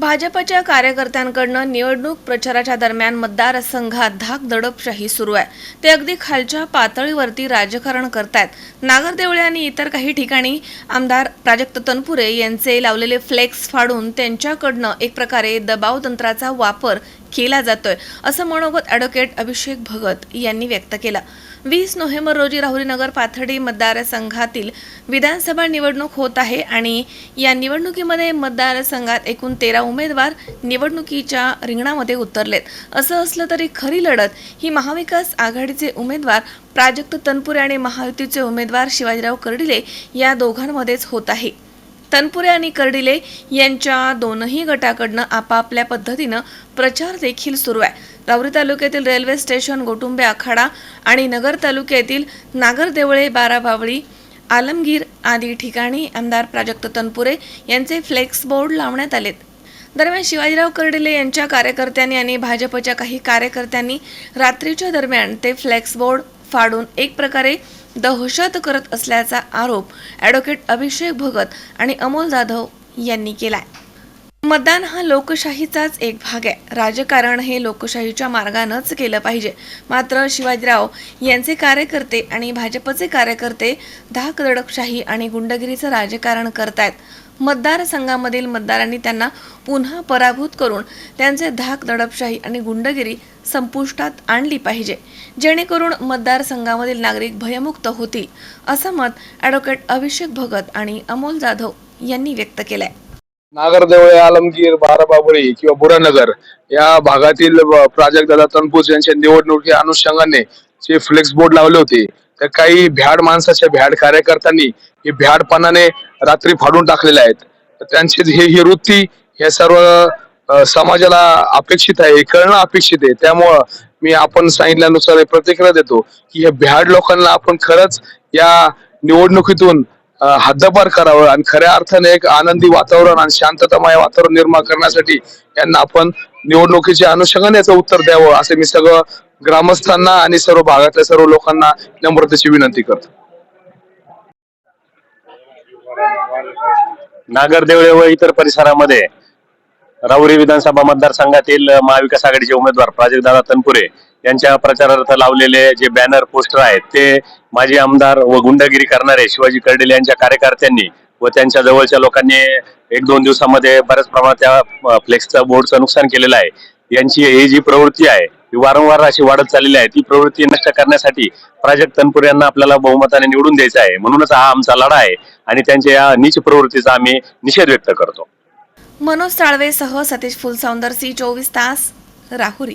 भाजपच्या कार्यकर्त्यांकडनं निवडणूक प्रचाराच्या दरम्यान मतदारसंघात धाक दडपशाही सुरू आहे. ते अगदी खालच्या पातळीवरती राजकारण करतायत. नागरदेवळे आणि इतर काही ठिकाणी आमदार प्राजक्त तनपुरे यांचे लावलेले फ्लेक्स फाडून त्यांच्याकडनं एक प्रकारे दबाव तंत्राचा वापर केला जातोय असं मनोगत ॲडव्होकेट अभिषेक भगत यांनी व्यक्त केलं. वीस नोव्हेंबर रोजी राहुरीनगर पाथर्डी मतदारसंघातील विधानसभा निवडणूक होत आहे आणि या निवडणुकीमध्ये मतदारसंघात एकूण तेरा उमेदवार निवडणुकीच्या रिंगणामध्ये उतरलेत. असं असलं तरी खरी लढत ही महाविकास आघाडीचे उमेदवार प्राजक्त तनपुरे आणि महायुतीचे उमेदवार शिवाजीराव कर्डिले या दोघांमध्येच होत आहे. तनपुरे आणि कर्डिले यांच्या दोनही गटाकडनं आपापल्या पद्धतीनं प्रचार देखील सुरू आहे. रावरी तालुक्यातील रेल्वे स्टेशन गोटुंबे आखाडा आणि नगर तालुक्यातील नागरदेवळे बाराबावळी आलमगीर आदी ठिकाणी आमदार प्राजक्त तनपुरे यांचे फ्लेक्स बोर्ड लावण्यात आलेत. दरम्यान शिवाजीराव कर्डिले यांच्या कार्यकर्त्यांनी आणि भाजपच्या काही कार्यकर्त्यांनी रात्रीच्या दरम्यान ते फ्लेक्स बोर्ड फाडून एक प्रकारे दहशत करत असल्याचा आरोप ॲडव्होकेट अभिषेक भगत आणि अमोल जाधव यांनी केलाय. मतदान हा लोकशाहीचाच एक भाग आहे. राजकारण हे लोकशाहीच्या मार्गानंच केलं पाहिजे. मात्र शिवाजीराव यांचे कार्यकर्ते आणि भाजपचे कार्यकर्ते धाक दडपशाही आणि गुंडगिरीचं राजकारण करतायत. मतदारसंघामधील मतदारांनी त्यांना पुन्हा पराभूत करून त्यांचे धाक दडपशाही आणि गुंडगिरी संपुष्टात आणली पाहिजे. जेणेकरून मतदारसंघामधील नागरिक भयमुक्त होतील असं मत ॲडव्होकेट अभिषेक भगत आणि अमोल जाधव यांनी व्यक्त केलंय. नागरदेवळे आलमगीर बाराबाबळी किंवा बुरानगर या भागातील प्राजक्त दादा तनपूस यांच्या निवडणुकी अनुषंगाने जे फ्लेक्स बोर्ड लावले होते तर काही भ्याड माणसाच्या भ्याड कार्यकर्त्यांनी हे भ्याडपणाने रात्री फाडून टाकलेले आहेत. त्यांची हे ही वृत्ती हे सर्व समाजाला अपेक्षित आहे हे कळणं अपेक्षित आहे. त्यामुळं मी आपण सांगितल्यानुसार हे प्रतिक्रिया देतो की हे भ्याड लोकांना आपण खरंच या निवडणुकीतून हद्दपार करावं आणि खऱ्या अर्थाने एक आनंदी वातावरण आणि शांततामय वातावरण निर्माण करण्यासाठी यांना आपण निवडणुकीच्या अनुषंगाने याचं उत्तर द्यावं असं मी सगळं ग्रामस्थांना आणि सर्व भागातल्या सर्व लोकांना नम्रतेची विनंती करतो. नागरदेवळे व इतर परिसरामध्ये राहुरी विधानसभा मतदारसंघातील महाविकास आघाडीचे उमेदवार प्राजक्तदादा तनपुरे यांच्या प्रचारार्थ लावलेले जे बॅनर पोस्टर आहेत ते माजी आमदार व गुंडगिरी करणारे शिवाजी कर्डेल यांच्या कार्यकर्त्यांनी व त्यांच्या जवळच्या लोकांनी एक दोन दिवसामध्ये बऱ्याच प्रमाणात त्या फ्लेक्सचा बोर्डचं नुकसान केलेलं आहे. यांची ही जी प्रवृत्ती आहे वारंवार अशी वाढत चाललेली आहे. ती प्रवृत्ती नष्ट करण्यासाठी प्राजक्त तनपुरे यांना आपल्याला बहुमताने निवडून द्यायचं आहे. म्हणूनच हा आमचा लढा आहे आणि त्यांच्या या नीच प्रवृत्तीचा आम्ही निषेध व्यक्त करतो. मनोज साळवेसह सतीश फुलसौंदर सी चोवीस तास राहुरी.